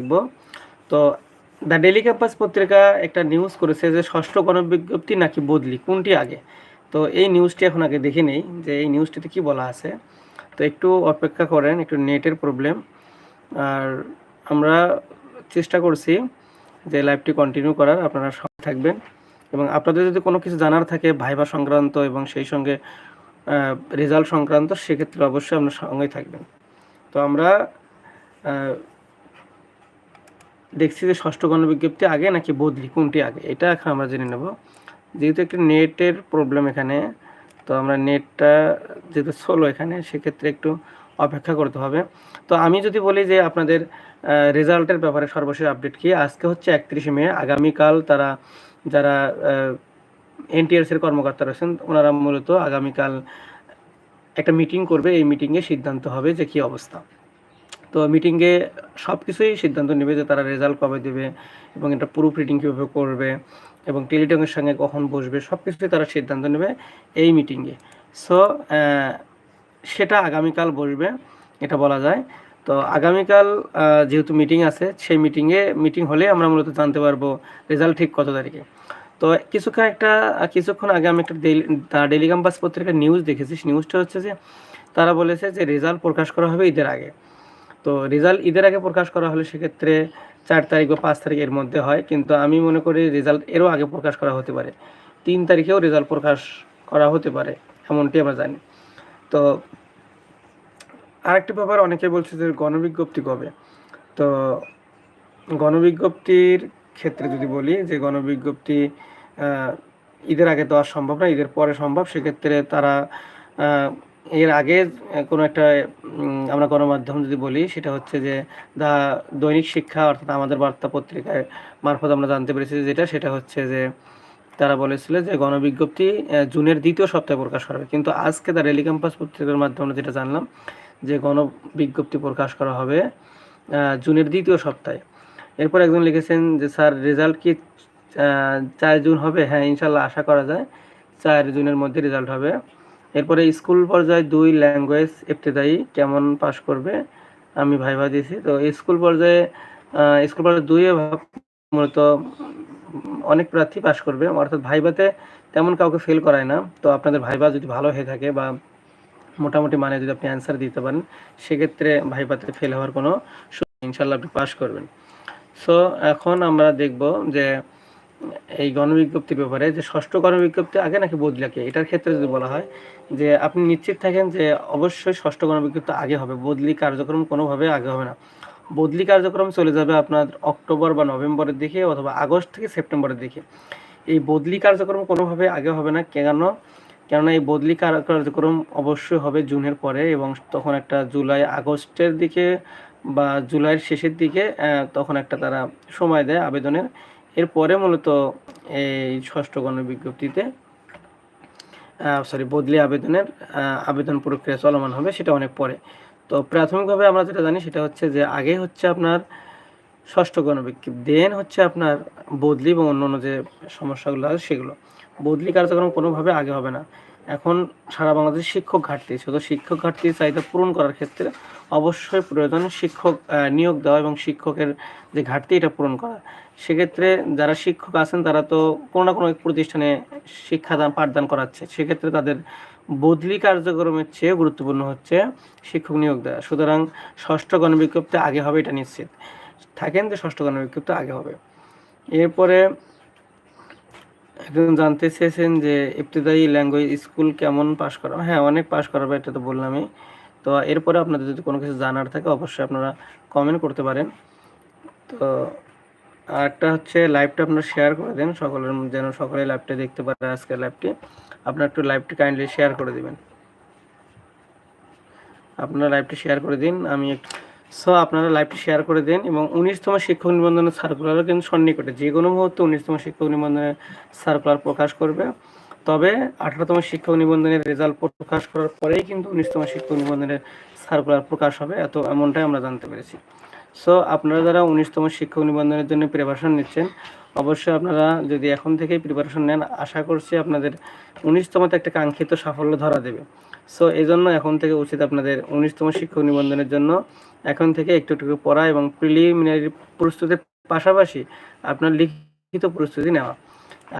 দেখব তো the daily campus পত্রিকা একটা নিউজ করেছে যে ষষ্ঠ গণবিজ্ঞপ্তি নাকি বদলি, কোনটি আগে? তো এই নিউজটি এখন আগে দেখে নেই, যে এই নিউজটিতে কি বলা আছে। তো একটু অপেক্ষা করেন, একটু নেটের প্রবলেম আর আমরা চেষ্টা করছি যে লাইভটি কন্টিনিউ করার, আপনারা সঙ্গে থাকবেন। এবং আপনাদের যদি কোনো কিছু জানার থাকে ভাইবা সংক্রান্ত এবং সেই সঙ্গে রেজাল্ট সংক্রান্ত, সেক্ষেত্রে অবশ্যই আপনার সঙ্গেই থাকবেন। তো আমরা দেখছি যে ষষ্ঠ গণবিজ্ঞপ্তি আগে নাকি বদলি, কোনটি আগে? এটা এখন আমরা জেনে নেব। যেহেতু একটি নেটের প্রবলেম এখানে, তো আমরা নেটটা যেহেতু সোলো এখানে, সেক্ষেত্রে একটু অপেক্ষা করতে হবে। তো আমি যদি বলি যে আপনাদের রেজাল্টের ব্যাপারে সর্বশেষ আপডেট কি? আজকে হচ্ছে একত্রিশে মে, আগামীকাল তারা, যারা এনটিআরসির কর্মকর্তা রয়েছেন, ওনারা মূলত আগামীকাল একটা মিটিং করবে। এই মিটিংয়ে সিদ্ধান্ত হবে যে কি অবস্থা। তো মিটিংয়ে সব কিছুই সিদ্ধান্ত নেবে যে তারা রেজাল্ট কবে দেবে এবং এটা প্রুফ রিডিং কীভাবে করবে এবং টেলিটকের সঙ্গে কখন বসবে সব কিছুই তারা সিদ্ধান্ত নেবে এই মিটিংয়ে সো সেটা আগামীকাল বসবে, এটা বলা যায়। তো আগামীকাল যেহেতু মিটিং আছে, সেই মিটিংয়ে মিটিং হলে আমরা মূলত জানতে পারব রেজাল্ট ঠিক কত তারিখে। তো কিছুক্ষণ একটা, কিছুক্ষণ আগে আমি একটা ডেলি ক্যাম্পাস পত্রিকার নিউজ দেখেছি। নিউজটা হচ্ছে যে, তারা বলেছে যে রেজাল্ট প্রকাশ করা হবে ঈদের আগে। তো রেজাল্ট ঈদের আগে প্রকাশ করা হলে সেক্ষেত্রে চার তারিখ বা পাঁচ তারিখ এর মধ্যে হয়। কিন্তু আমি মনে করি রেজাল্ট এরও আগে প্রকাশ করা হতে পারে। তিন তারিখেও রেজাল্ট প্রকাশ করা হতে পারে, এমনটি আমরা জানি। তো আরেকটি ব্যাপার অনেকে বলছে যে গণবিজ্ঞপ্তি কবে? তো গণবিজ্ঞপ্তির ক্ষেত্রে যদি বলি যে গণবিজ্ঞপ্তি ঈদের আগে দেওয়া সম্ভব না, ঈদের পরে সম্ভব, সেক্ষেত্রে তারা এর আগে কোনো একটা আমরা গণমাধ্যম যদি বলি, সেটা হচ্ছে যে, দা দৈনিক শিক্ষা, অর্থাৎ আমাদের বার্তা পত্রিকায় মারফত আমরা জানতে পেরেছি যেটা, সেটা হচ্ছে যে, তারা বলেছিল যে গণবিজ্ঞপ্তি জুনের দ্বিতীয় সপ্তাহে প্রকাশ হবে। কিন্তু আজকে দ্য রেলি ক্যাম্পাস পত্রিকার মাধ্যমে যেটা জানলাম, যে গণবিজ্ঞপ্তি প্রকাশ করা হবে জুনের দ্বিতীয় সপ্তাহে। এরপর একজন লিখেছেন যে, স্যার, রেজাল্ট কি চার জুন হবে? হ্যাঁ ইনশাল্লাহ আশা করা যায়, চার জুনের মধ্যে রেজাল্ট হবে। এরপরে স্কুল পর্যায়ে দুই ল্যাঙ্গুয়েজ ইবতেদায়ী কেমন পাস করবে আমি ভাইভা দিয়েছি। তো স্কুল পর্যায়ে স্কুল পর্যায়ে দুইয়ে মূলত অনেক প্রার্থী পাস করবে। অর্থাৎ ভাইভাতে তেমন কাউকে ফেল করায় না। তো আপনাদের ভাইভা যদি ভালো হয়ে থাকে বা মোটামুটি মানে যদি আপনি অ্যান্সার দিতে পারেন, সেক্ষেত্রে ভাইভাতে ফেল হওয়ার কোনো ইনশাল্লাহ আপনি পাস করবেন। সো এখন আমরা দেখব যে এই গণবিজ্ঞপ্তির ব্যাপারে যে ষষ্ঠ গণবিজ্ঞপ্তি আগে নাকি বদলাকে এটার ক্ষেত্রে যদি বলা হয় যে আপনি নিশ্চিত থাকেন যে অবশ্যই ষষ্ঠ গণবিজ্ঞপ্তি আগে হবে, বদলি কার্যক্রম কোনোভাবে আগে হবে না। বদলি কার্যক্রম চলে যাবে আপনার অক্টোবর বা নভেম্বরের দিকে অথবা আগস্ট থেকে সেপ্টেম্বরের দিকে। এই বদলি কার্যক্রম কোনোভাবে আগে হবে না কেন? কেননা এই বদলি কার্যক্রম অবশ্যই হবে জুনের পরে এবং তখন একটা জুলাই আগস্টের দিকে বা জুলাইয়ের শেষের দিকে তখন একটা তারা সময় দেয় আবেদনের। এরপরে মূলত এই ষষ্ঠ গণবিজ্ঞপ্তিতে সরি বদলি আবেদনের আবেদন প্রক্রিয়া চলমান হবে, সেটা অনেক পরে। তো প্রাথমিকভাবে আমরা যেটা জানি সেটা হচ্ছে যে আগে হচ্ছে আপনার ষষ্ঠ গণবিজ্ঞপ্তি, দেন হচ্ছে আপনার বদলি এবং অন্য যে সমস্যাগুলো আছে সেগুলো। বদলি কার্যক্রম কোনোভাবে আগে হবে না। এখন সারা বাংলাদেশে শিক্ষক ঘাটতি শুধু শিক্ষক ঘাটতির চাহিদা পূরণ করার ক্ষেত্রে অবশ্যই প্রয়োজন শিক্ষক নিয়োগ দেওয়া এবং শিক্ষকের যে ঘাটতি, এটা পূরণ করা। সেক্ষেত্রে যারা শিক্ষক আছেন, তারা তো কোনো না কোনো এক প্রতিষ্ঠানে শিক্ষাদান, পাঠদান করাচ্ছে। সেক্ষেত্রে তাদের বদলি কার্যক্রমের চেয়ে গুরুত্বপূর্ণ হচ্ছে শিক্ষক নিয়োগ দেওয়া। সুতরাং ষষ্ঠ গণবিজ্ঞপ্তি আগে হবে, এটা নিশ্চিত। থাকেন যে ষষ্ঠ গণবিজ্ঞপ্তি আগে হবে। এরপরে একজন জানতে চেয়েছেন যে ইবতদায়ী ল্যাঙ্গুয়েজ স্কুল কেমন পাশ করা হ্যাঁ অনেক পাশ করাবে এটা তো বললামই। তো এরপরে আপনাদের যদি কোনো কিছু জানার থাকে, অবশ্যই আপনারা কমেন্ট করতে পারেন। তো আরেকটা হচ্ছে লাইভটা আপনারা শেয়ার করে দেন। সকলের যেন সকলে লাইভটা দেখতে পারে আজকের লাইভটি আপনারা একটু লাইভটি কাইন্ডলি শেয়ার করে দিবেন। আপনারা লাইভটি শেয়ার করে দিন। আমি একটু সো আপনারা লাইভটি শেয়ার করে দিন এবং উনিশতম শিক্ষক নিবন্ধনের সার্কুলারও কিন্তু সন্নিকটে, যে কোনো মুহূর্তে উনিশতম শিক্ষক নিবন্ধনের সার্কুলার প্রকাশ করবে। তবে আঠারোতম শিক্ষক নিবন্ধনের রেজাল্ট প্রকাশ করার পরেই কিন্তু উনিশতম শিক্ষক নিবন্ধনের সার্কুলার প্রকাশ হবে, এত এমনটাই আমরা জানতে পেরেছি। সো আপনারা যারা উনিশতম শিক্ষক নিবন্ধনের জন্য প্রিপারেশন নিচ্ছেন, অবশ্যই আপনারা যদি এখন থেকেই প্রিপারেশন নেন, আশা করছি আপনাদের উনিশতমতে একটা কাঙ্ক্ষিত সাফল্য ধরা দেবে। সো এই জন্য এখন থেকে উচিত আপনাদের উনিশতম শিক্ষক নিবন্ধনের জন্য এখন থেকে একটু একটু পড়া এবং প্রিলিমিনারি প্রস্তুতির পাশাপাশি আপনার লিখিত প্রস্তুতি নেওয়া।